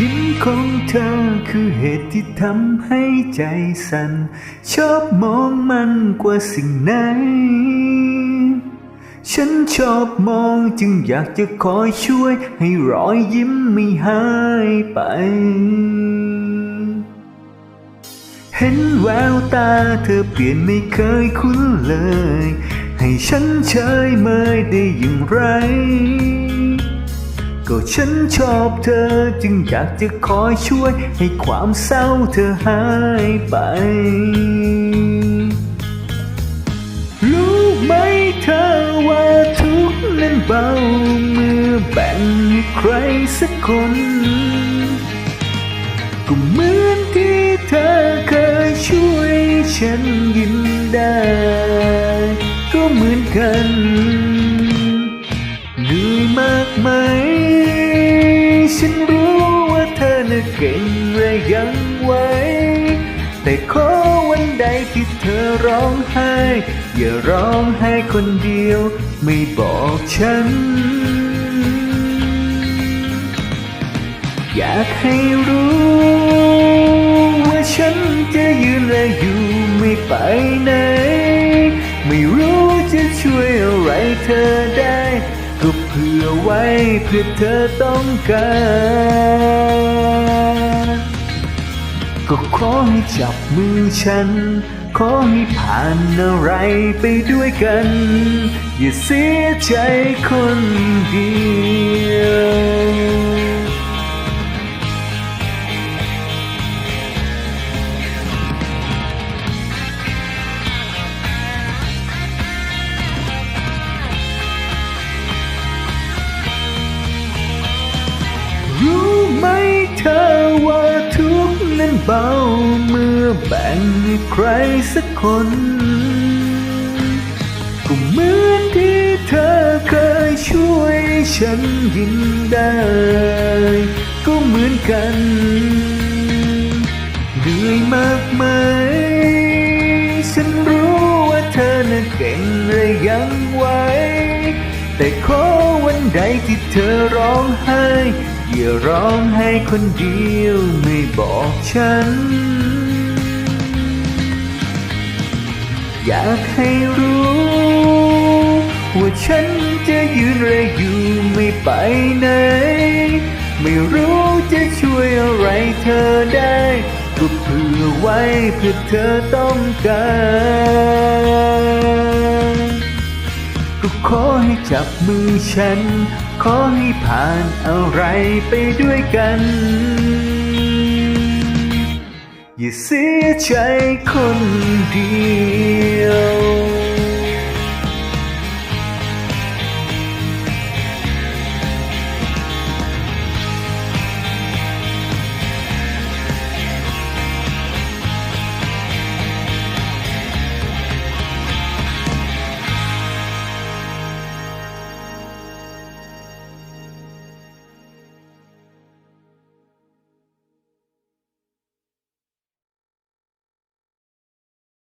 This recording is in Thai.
ยิ้มของเธอคือเหตุที่ทำให้ใจสั่น ชอบมองมันกว่าสิ่งไหน ฉันชอบมองจึงอยากจะคอยช่วย ให้รอยยิ้มไม่หายไป เห็นแววตาเธอเปลี่ยนไม่เคยคุ้นเลย ให้ฉันเฉยเมยได้อย่างไร ก็ฉันชอบเธอจึงอยากจะคอยช่วย ให้ความเศร้าเธอหายไป รู้ไหมเธอว่าทุกนั้นเบาเมื่อแบ่งให้ใครสักคน ก็เหมือนที่เธอเคยช่วยฉันยิ้มได้ ก็เหมือนกันเหนื่อยมากไหม เก่งและยังไวแต่ขอวันใดที่เธอร้องไห้ อย่าร้องไห้คนเดียว ไม่บอกฉัน อยากให้รู้ว่าฉันจะยืนและอยู่ไม่ไปไหน ไม่รู้จะช่วยอะไรเธอได้ ก็เผื่อไว้เพื่อเธอต้องการ ก็ขอให้จับมือฉัน ขอให้ผ่านอะไรไปด้วยกัน อย่าเสียใจคนเดียวรู้ไหมเธอว่า นั้นเบาเมื่อแบ่งให้ใครสักคน ก็เหมือนที่เธอเคยช่วยฉันยิ้มได้ ก็เหมือนกันเหนื่อยมากไหมฉันรู้ว่าเธอน่ะเก่งและยังไหวแต่ขอวันใดที่เธอร้องไห้ อย่าร้องไห้คนเดียวไม่บอกฉัน อยากให้รู้ ว่าฉันจะยืนและอยู่ไม่ไปไหน ไม่รู้จะช่วยอะไรเธอได้ก็เผื่อไว้เพื่อเธอต้องการ ก็ขอให้จับมือฉัน ขอให้ผ่านอะไรไปด้วยกัน อย่าเสียใจคนเดียว